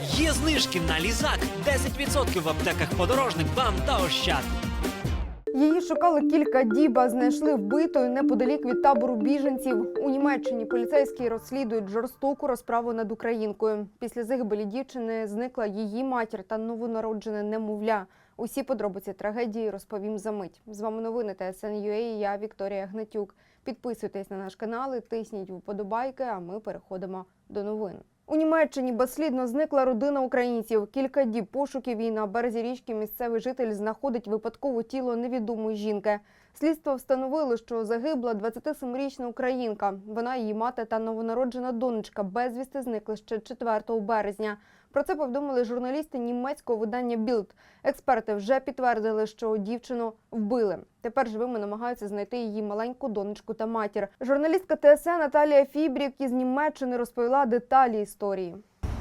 Є знижки на лізак 10% в аптеках подорожник вам та ощад. Її шукали кілька діб, а знайшли вбитою неподалік від табору біженців. У Німеччині поліцейські розслідують жорстоку розправу над українкою. Після загибелі дівчини зникла її матір та новонароджене немовля. Усі подробиці трагедії розповім за мить. З вами новини ТСН.UA і я Вікторія Гнатюк. Підписуйтесь на наш канал і тисніть вподобайки. А ми переходимо до новин. У Німеччині безслідно зникла родина українців. Кілька діб пошуків і на березі річки місцевий житель знаходить випадково тіло невідомої жінки. Слідство встановило, що загибла 27-річна українка. Вона, її мати та новонароджена донечка безвісти зникли ще 4 березня. Про це повідомили журналісти німецького видання Білд. Експерти вже підтвердили, що дівчину вбили. Тепер живими намагаються знайти її маленьку донечку та матір. Журналістка ТСН Наталія Фібрік із Німеччини розповіла деталі історії.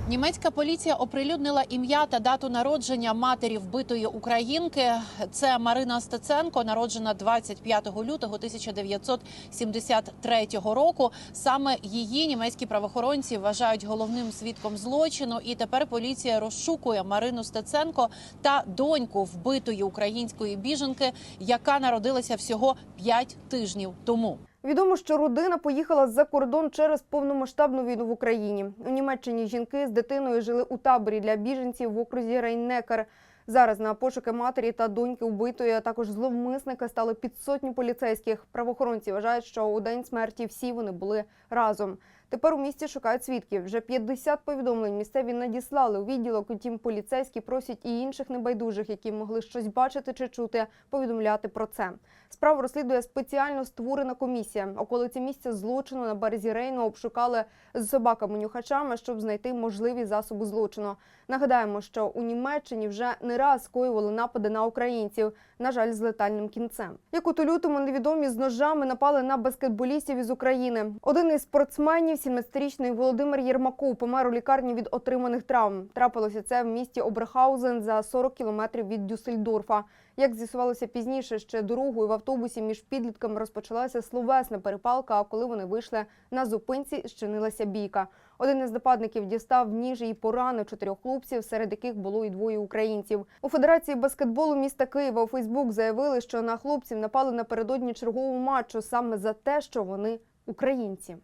Німецька поліція оприлюднила ім'я та дату народження матері вбитої українки. Це Марина Стеценко, народжена 25 лютого 1973 року. Саме її німецькі правоохоронці вважають головним свідком злочину. І тепер поліція розшукує Марину Стеценко та доньку вбитої української біженки, яка народилася всього 5 тижнів тому. Відомо, що родина поїхала за кордон через повномасштабну війну в Україні. У Німеччині жінки з дитиною жили у таборі для біженців в окрузі Рейнекер. Зараз на пошуки матері та доньки вбитої, а також зловмисника стали під сотню поліцейських. Правоохоронці вважають, що у день смерті всі вони були разом. Тепер у місті шукають свідків. Вже 50 повідомлень місцеві надіслали у відділок. Утім, поліцейські просять і інших небайдужих, які могли щось бачити чи чути, повідомляти про це. Справу розслідує спеціально створена комісія. Околиці місця злочину на березі Рейну обшукали з собаками-нюхачами, щоб знайти можливі засоби злочину. Нагадаємо, що у Німеччині вже не раз скоювали напади на українців, на жаль, з летальним кінцем. Як у лютому невідомі з ножами напали на баскетболістів із України. Один із спортсменів, 17-річний Володимир Єрмаков, помер у лікарні від отриманих травм. Трапилося це в місті Оберхаузен за 40 кілометрів від Дюссельдорфа. Як з'ясувалося пізніше, ще дорогою в автобусі між підлітками розпочалася словесна перепалка. А коли вони вийшли на зупинці, щинилася бійка. Один із нападників дістав ніж і поранив чотирьох хлопців, серед яких було і двоє українців. У Федерації баскетболу міста Києва у Фейсбук заявили, що на хлопців напали напередодні чергового матчу саме за те, що вони українці.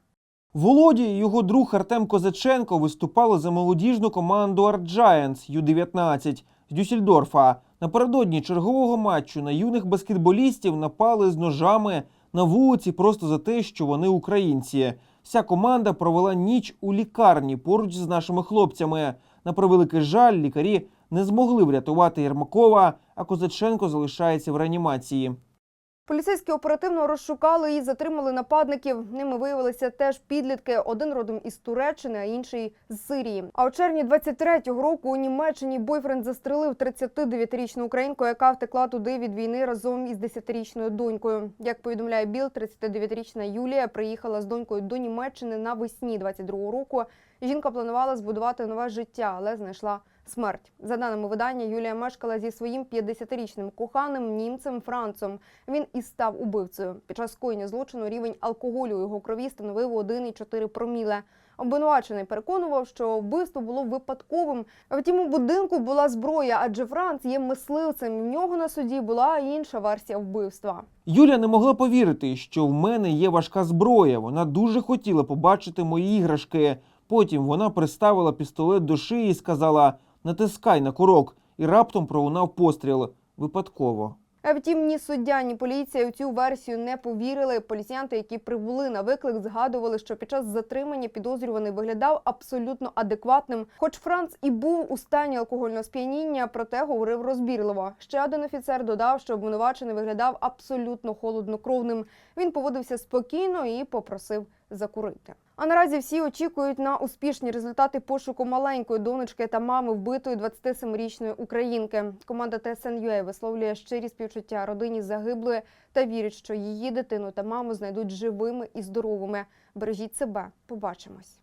Володі і його друг Артем Козаченко виступали за молодіжну команду Art Giants Ю-19 з Дюссельдорфа. Напередодні чергового матчу на юних баскетболістів напали з ножами на вулиці просто за те, що вони українці. Вся команда провела ніч у лікарні поруч з нашими хлопцями. На превеликий жаль, лікарі не змогли врятувати Єрмакова, а Козаченко залишається в реанімації. Поліцейські оперативно розшукали і затримали нападників. Ними виявилися теж підлітки, один родом із Туреччини, а інший з Сирії. А у червні 23-го року у Німеччині бойфренд застрелив 39-річну українку, яка втекла туди від війни разом із 10-річною донькою. Як повідомляє Біл, 39-річна Юлія приїхала з донькою до Німеччини навесні 22-го року. Жінка планувала збудувати нове життя, але знайшла смерть. За даними видання, Юлія мешкала зі своїм 50-річним коханим німцем Францом. Він і став убивцею. Під час скоєння злочину рівень алкоголю у його крові становив 1,4 проміле. Обвинувачений переконував, що вбивство було випадковим. Втім, у будинку була зброя, адже Франц є мисливцем. В нього на суді була інша версія вбивства. Юля не могла повірити, що в мене є важка зброя. Вона дуже хотіла побачити мої іграшки. Потім вона приставила пістолет до шиї і сказала: натискай на курок, і раптом пролунав постріл випадково. А втім, ні суддя, ні поліція у цю версію не повірили. Поліціянти, які прибули на виклик, згадували, що під час затримання підозрюваний виглядав абсолютно адекватним. Хоч Франц і був у стані алкогольного сп'яніння, проте говорив розбірливо. Ще один офіцер додав, що обвинувачений виглядав абсолютно холоднокровним. Він поводився спокійно і попросив закурити. А наразі всі очікують на успішні результати пошуку маленької донечки та мами вбитої 27-річної українки. Команда ТСН.UA висловлює щирі співчуття родині загиблої та вірить, що її дитину та маму знайдуть живими і здоровими. Бережіть себе. Побачимось.